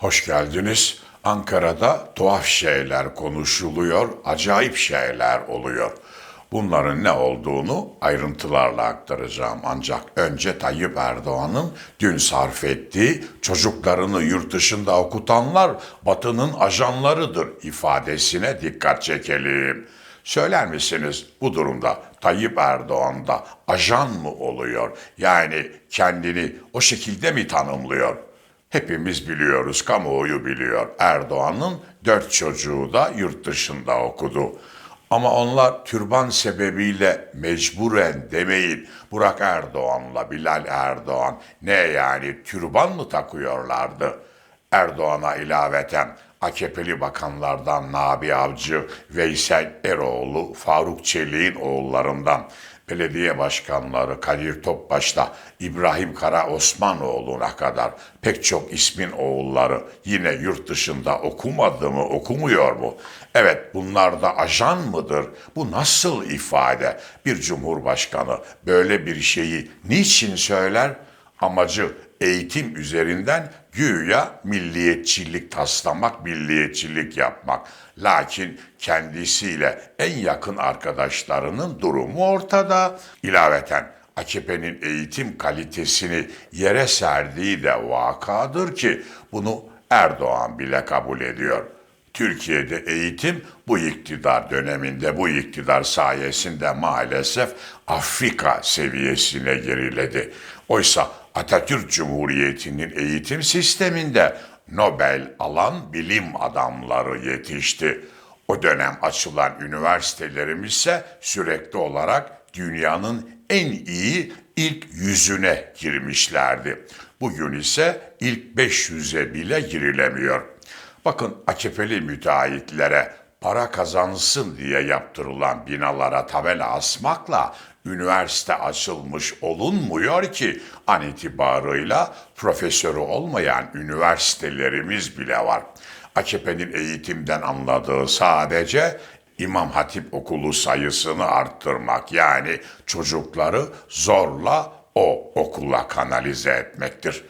Hoş geldiniz. Ankara'da tuhaf şeyler konuşuluyor, acayip şeyler oluyor. Bunların ne olduğunu ayrıntılarla aktaracağım ancak önce Tayyip Erdoğan'ın dün sarf ettiği çocuklarını yurt dışında okutanlar Batı'nın ajanlarıdır ifadesine dikkat çekelim. Söyler misiniz bu durumda Tayyip Erdoğan da ajan mı oluyor? Yani kendini o şekilde mi tanımlıyor? Hepimiz biliyoruz, kamuoyu biliyor. Erdoğan'ın dört çocuğu da yurt dışında okudu. Ama onlar türban sebebiyle mecburen demeyin. Burak Erdoğan'la Bilal Erdoğan ne yani türban mı takıyorlardı? Erdoğan'a ilaveten AKP'li bakanlardan Nabi Avcı, Veysel Eroğlu, Faruk Çelik'in oğullarından belediye başkanları Kadir Topbaş'ta İbrahim Kara Osmanoğlu'na kadar pek çok ismin oğulları yine yurt dışında okumadı mı, okumuyor mu? Evet bunlar da ajan mıdır? Bu nasıl ifade? Bir cumhurbaşkanı böyle bir şeyi niçin söyler? Amacı eğitim üzerinden güya milliyetçilik taslamak, milliyetçilik yapmak. Lakin kendisiyle en yakın arkadaşlarının durumu ortada. İlaveten AKP'nin eğitim kalitesini yere serdiği de vakadır ki bunu Erdoğan bile kabul ediyor. Türkiye'de eğitim bu iktidar döneminde, bu iktidar sayesinde maalesef Afrika seviyesine geriledi. Oysa Atatürk Cumhuriyeti'nin eğitim sisteminde Nobel alan bilim adamları yetişti. O dönem açılan üniversitelerimiz ise sürekli olarak dünyanın en iyi ilk yüzüne girmişlerdi. Bugün ise ilk 500'e bile girilemiyor. Bakın AKP'li müteahhitlere para kazansın diye yaptırılan binalara tabela asmakla üniversite açılmış olunmuyor ki an itibarıyla profesörü olmayan üniversitelerimiz bile var. AKP'nin eğitimden anladığı sadece İmam Hatip okulu sayısını arttırmak yani çocukları zorla o okula kanalize etmektir.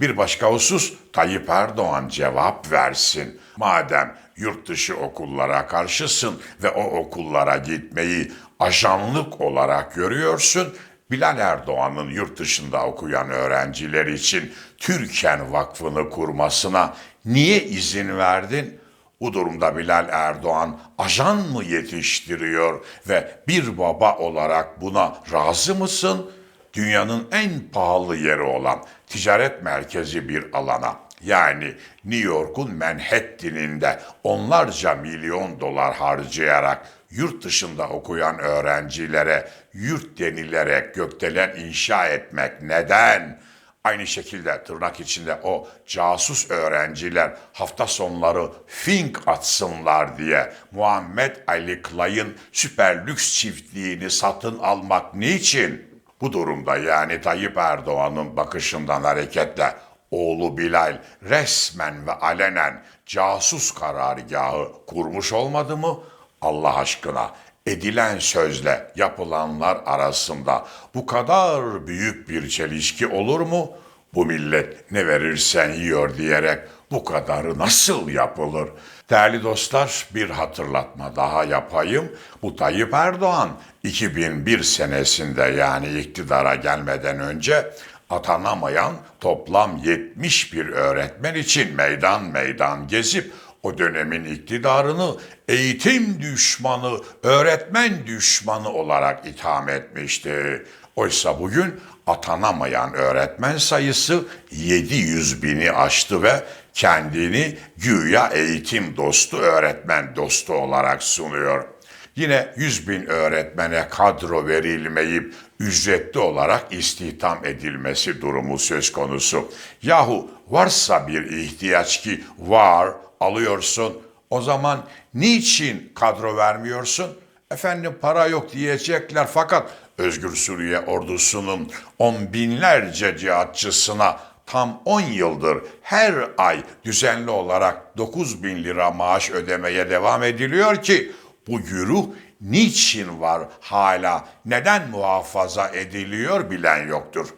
Bir başka husus Tayyip Erdoğan cevap versin. Madem yurt dışı okullara karşısın ve o okullara gitmeyi ajanlık olarak görüyorsun, Bilal Erdoğan'ın yurt dışında okuyan öğrenciler için Türken Vakfı'nı kurmasına niye izin verdin? Bu durumda Bilal Erdoğan ajan mı yetiştiriyor ve bir baba olarak buna razı mısın? Dünyanın en pahalı yeri olan ticaret merkezi bir alana yani New York'un Manhattan'inde onlarca milyon dolar harcayarak yurt dışında okuyan öğrencilere yurt denilerek gökdelen inşa etmek neden? Aynı şekilde tırnak içinde o casus öğrenciler hafta sonları fink atsınlar diye Muhammed Ali Clay'ın süper lüks çiftliğini satın almak niçin? Bu durumda yani Tayyip Erdoğan'ın bakışından hareketle oğlu Bilal resmen ve alenen casus karargahı kurmuş olmadı mı? Allah aşkına edilen sözle yapılanlar arasında bu kadar büyük bir çelişki olur mu? Bu millet ne verirsen yiyor diyerek bu kadarı nasıl yapılır? Değerli dostlar bir hatırlatma daha yapayım. Bu Tayyip Erdoğan 2001 senesinde yani iktidara gelmeden önce atanamayan toplam 71 öğretmen için meydan meydan gezip o dönemin iktidarını eğitim düşmanı, öğretmen düşmanı olarak itham etmişti. Oysa bugün atanamayan öğretmen sayısı 700 bini aştı ve kendini güya eğitim dostu, öğretmen dostu olarak sunuyor. Yine 100 bin öğretmene kadro verilmeyip ücretli olarak istihdam edilmesi durumu söz konusu. Yahu varsa bir ihtiyaç ki var alıyorsun o zaman niçin kadro vermiyorsun? Efendim para yok diyecekler fakat Özgür Suriye ordusunun on binlerce cihatçısına tam 10 yıldır her ay düzenli olarak 9 bin lira maaş ödemeye devam ediliyor ki bu güruh niçin var hala, neden muhafaza ediliyor bilen yoktur.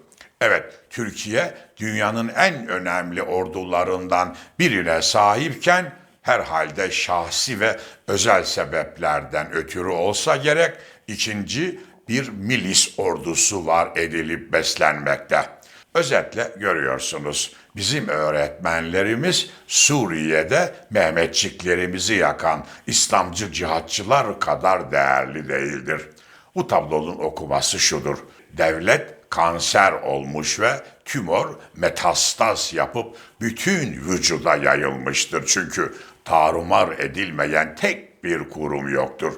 Evet, Türkiye dünyanın en önemli ordularından birine sahipken herhalde şahsi ve özel sebeplerden ötürü olsa gerek ikinci bir milis ordusu var edilip beslenmekte. Özetle görüyorsunuz bizim öğretmenlerimiz Suriye'de Mehmetçiklerimizi yakan İslamcı cihatçılar kadar değerli değildir. Bu tablonun okuması şudur. Devlet kanser olmuş ve tümör metastaz yapıp bütün vücuda yayılmıştır. Çünkü tarumar edilmeyen tek bir kurum yoktur.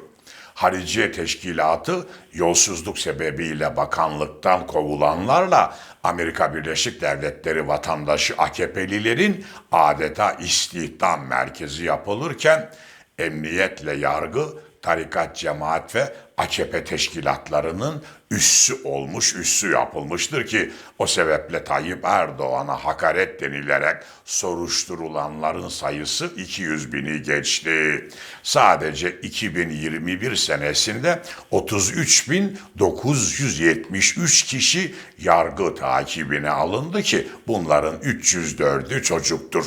Hariciye Teşkilatı yolsuzluk sebebiyle bakanlıktan kovulanlarla Amerika Birleşik Devletleri vatandaşı AKP'lilerin adeta istihdam merkezi yapılırken emniyetle yargı, tarikat, cemaat ve AKP teşkilatlarının üssü olmuş, üssü yapılmıştır ki o sebeple Tayyip Erdoğan'a hakaret denilerek soruşturulanların sayısı 200 bini geçti. Sadece 2021 senesinde 33.973 kişi yargı takibine alındı ki bunların 304'ü çocuktur.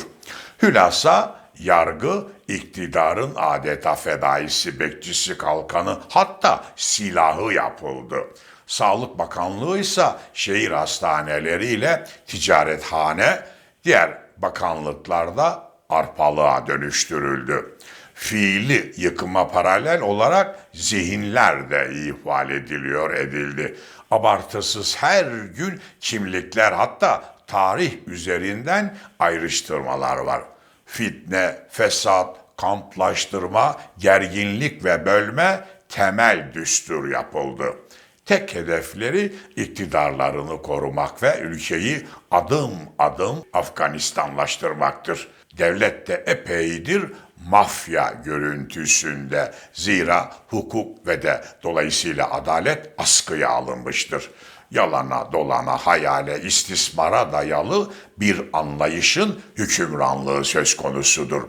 Hülasa yargı iktidarın adeta fedaisi, bekçisi, kalkanı hatta silahı yapıldı. Sağlık Bakanlığı ise şehir hastaneleriyle ticarethane, diğer bakanlıklarda arpalığa dönüştürüldü. Fiili yıkıma paralel olarak zihinler de ihval ediliyor edildi. Abartısız her gün kimlikler hatta tarih üzerinden ayrıştırmalar var fitne, fesat, kamplaştırma, gerginlik ve bölme temel düstur yapıldı. Tek hedefleri iktidarlarını korumak ve ülkeyi adım adım Afganistanlaştırmaktır. Devlet de epeydir mafya görüntüsünde. Zira hukuk ve de dolayısıyla adalet askıya alınmıştır yalana dolana hayale istismara dayalı bir anlayışın hükümranlığı söz konusudur.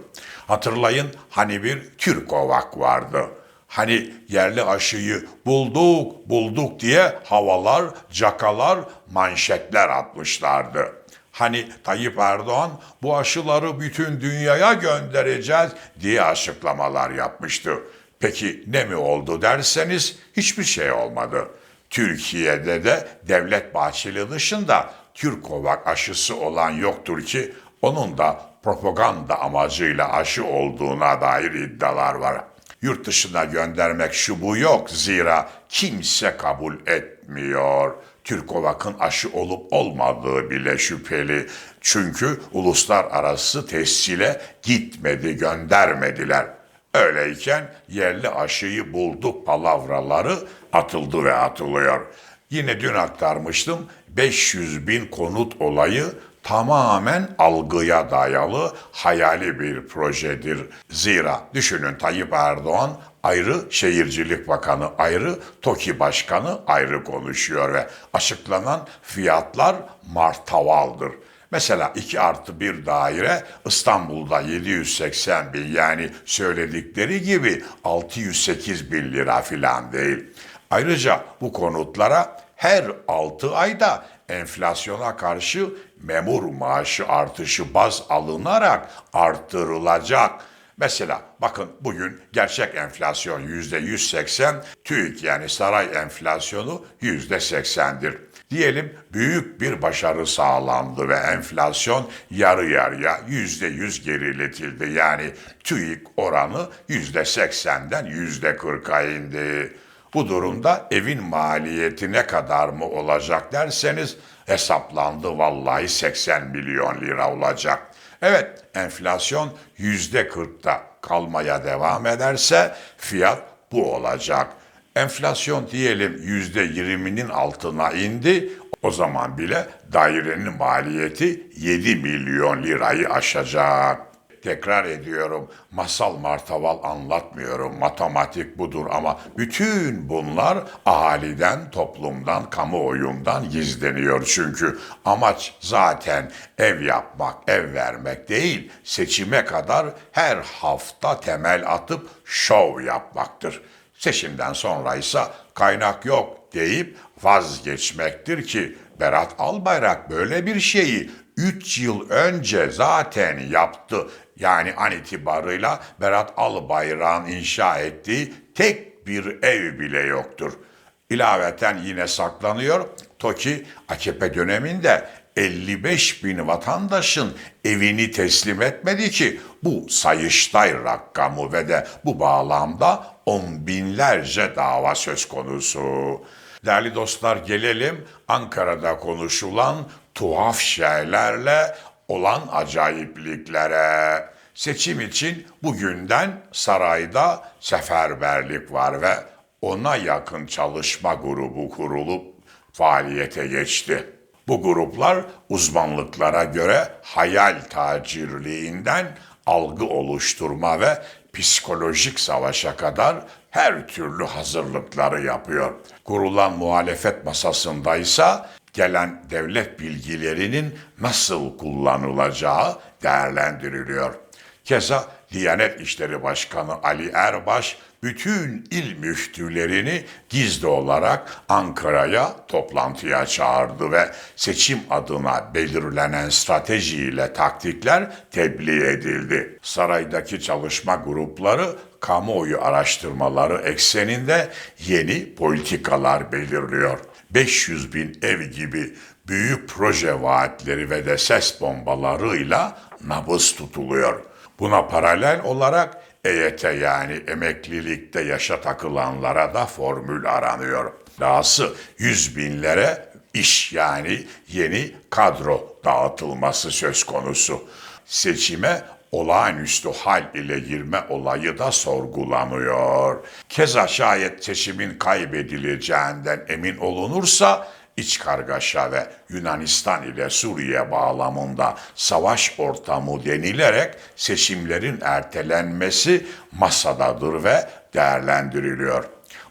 Hatırlayın hani bir Türk ovak vardı. Hani yerli aşıyı bulduk bulduk diye havalar, cakalar, manşetler atmışlardı. Hani Tayyip Erdoğan bu aşıları bütün dünyaya göndereceğiz diye açıklamalar yapmıştı. Peki ne mi oldu derseniz hiçbir şey olmadı. Türkiye'de de Devlet Bahçeli dışında Türkovak aşısı olan yoktur ki onun da propaganda amacıyla aşı olduğuna dair iddialar var. Yurt dışına göndermek şu bu yok zira kimse kabul etmiyor. Türkovak'ın aşı olup olmadığı bile şüpheli. Çünkü uluslararası tescile gitmedi, göndermediler. Öyleyken yerli aşıyı bulduk palavraları atıldı ve atılıyor. Yine dün aktarmıştım 500 bin konut olayı tamamen algıya dayalı hayali bir projedir. Zira düşünün Tayyip Erdoğan ayrı Şehircilik Bakanı ayrı, TOKİ Başkanı ayrı konuşuyor ve açıklanan fiyatlar martavaldır. Mesela 2 artı bir daire İstanbul'da 780 bin yani söyledikleri gibi 608 bin lira filan değil. Ayrıca bu konutlara her 6 ayda enflasyona karşı memur maaşı artışı baz alınarak artırılacak. Mesela bakın bugün gerçek enflasyon yüzde 180, TÜİK yani saray enflasyonu yüzde 80'dir. Diyelim büyük bir başarı sağlandı ve enflasyon yarı yarıya yüzde yüz geriletildi. Yani TÜİK oranı yüzde seksenden yüzde kırka indi. Bu durumda evin maliyeti ne kadar mı olacak derseniz hesaplandı vallahi 80 milyon lira olacak. Evet enflasyon yüzde kırkta kalmaya devam ederse fiyat bu olacak. Enflasyon diyelim yüzde yirminin altına indi. O zaman bile dairenin maliyeti 7 milyon lirayı aşacak. Tekrar ediyorum, masal martaval anlatmıyorum, matematik budur ama bütün bunlar ahaliden, toplumdan, kamuoyundan gizleniyor. Çünkü amaç zaten ev yapmak, ev vermek değil, seçime kadar her hafta temel atıp şov yapmaktır. Seçimden sonra ise kaynak yok deyip vazgeçmektir ki Berat Albayrak böyle bir şeyi 3 yıl önce zaten yaptı. Yani an itibarıyla Berat Albayrak'ın inşa ettiği tek bir ev bile yoktur. İlaveten yine saklanıyor. TOKİ AKP döneminde 55 bin vatandaşın evini teslim etmedi ki bu sayıştay rakamı ve de bu bağlamda on binlerce dava söz konusu. Değerli dostlar gelelim Ankara'da konuşulan tuhaf şeylerle olan acayipliklere. Seçim için bugünden sarayda seferberlik var ve ona yakın çalışma grubu kurulup faaliyete geçti. Bu gruplar uzmanlıklara göre hayal tacirliğinden algı oluşturma ve psikolojik savaşa kadar her türlü hazırlıkları yapıyor. Kurulan muhalefet masasındaysa gelen devlet bilgilerinin nasıl kullanılacağı değerlendiriliyor. Keza Diyanet İşleri Başkanı Ali Erbaş bütün il müftülerini gizli olarak Ankara'ya toplantıya çağırdı ve seçim adına belirlenen stratejiyle taktikler tebliğ edildi. Saraydaki çalışma grupları kamuoyu araştırmaları ekseninde yeni politikalar belirliyor. 500 bin ev gibi büyük proje vaatleri ve de ses bombalarıyla nabız tutuluyor. Buna paralel olarak EYT yani emeklilikte yaşa takılanlara da formül aranıyor. Dahası yüz binlere iş yani yeni kadro dağıtılması söz konusu. Seçime olağanüstü hal ile girme olayı da sorgulanıyor. Keza şayet seçimin kaybedileceğinden emin olunursa iç kargaşa ve Yunanistan ile Suriye bağlamında savaş ortamı denilerek seçimlerin ertelenmesi masadadır ve değerlendiriliyor.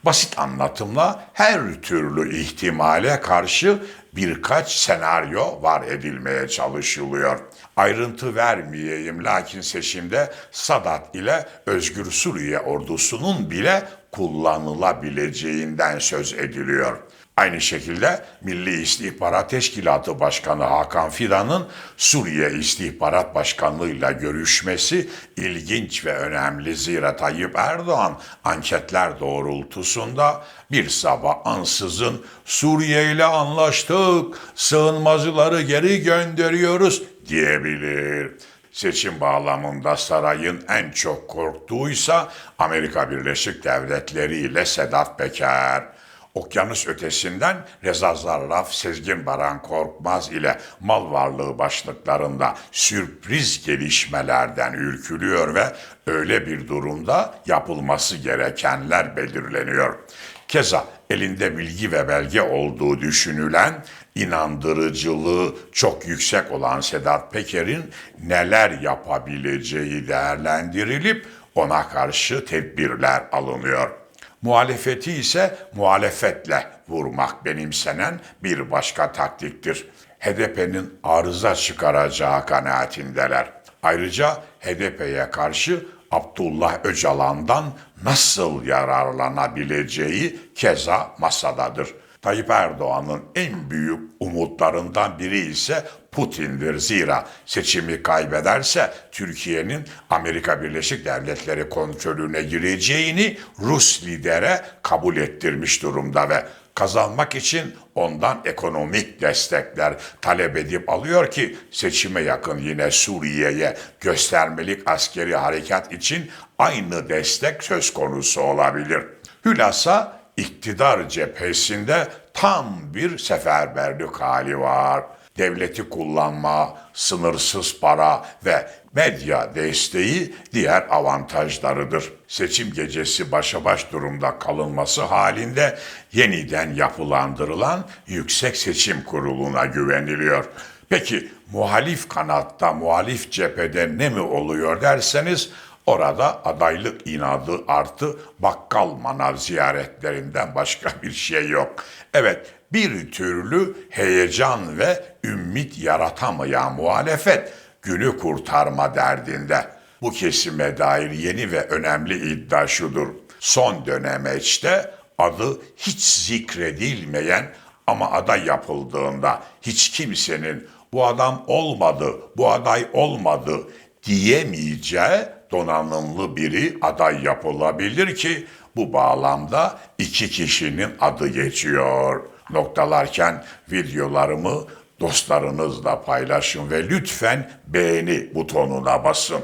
Basit anlatımla her türlü ihtimale karşı birkaç senaryo var edilmeye çalışılıyor. Ayrıntı vermeyeyim lakin seçimde Sadat ile Özgür Suriye ordusunun bile kullanılabileceğinden söz ediliyor. Aynı şekilde Milli İstihbarat Teşkilatı Başkanı Hakan Fidan'ın Suriye İstihbarat Başkanlığı'yla görüşmesi ilginç ve önemli zira Tayyip Erdoğan anketler doğrultusunda bir sabah ansızın Suriye ile anlaştık, sığınmacıları geri gönderiyoruz diyebilir. Seçim bağlamında sarayın en çok korktuğuysa Amerika Birleşik Devletleri ile Sedat Peker. Okyanus ötesinden Reza Zarraf, Sezgin Baran Korkmaz ile mal varlığı başlıklarında sürpriz gelişmelerden ürkülüyor ve öyle bir durumda yapılması gerekenler belirleniyor. Keza elinde bilgi ve belge olduğu düşünülen inandırıcılığı çok yüksek olan Sedat Peker'in neler yapabileceği değerlendirilip ona karşı tedbirler alınıyor. Muhalefeti ise muhalefetle vurmak benimsenen bir başka taktiktir. HDP'nin arıza çıkaracağı kanaatindeler. Ayrıca HDP'ye karşı Abdullah Öcalan'dan nasıl yararlanabileceği keza masadadır. Tayyip Erdoğan'ın en büyük umutlarından biri ise Putin'dir. Zira seçimi kaybederse Türkiye'nin Amerika Birleşik Devletleri kontrolüne gireceğini Rus lidere kabul ettirmiş durumda ve kazanmak için ondan ekonomik destekler talep edip alıyor ki seçime yakın yine Suriye'ye göstermelik askeri harekat için aynı destek söz konusu olabilir. Hülasa iktidar cephesinde tam bir seferberlik hali var. Devleti kullanma, sınırsız para ve medya desteği diğer avantajlarıdır. Seçim gecesi başa baş durumda kalınması halinde yeniden yapılandırılan Yüksek Seçim Kurulu'na güveniliyor. Peki muhalif kanatta, muhalif cephede ne mi oluyor derseniz Orada adaylık inadı artı bakkal manav ziyaretlerinden başka bir şey yok. Evet bir türlü heyecan ve ümit yaratamayan muhalefet günü kurtarma derdinde. Bu kesime dair yeni ve önemli iddia şudur. Son dönemeçte adı hiç zikredilmeyen Ama aday yapıldığında hiç kimsenin bu adam olmadı, bu aday olmadı diyemeyeceği donanımlı biri aday yapılabilir ki bu bağlamda iki kişinin adı geçiyor. Noktalarken videolarımı dostlarınızla paylaşın ve lütfen beğeni butonuna basın.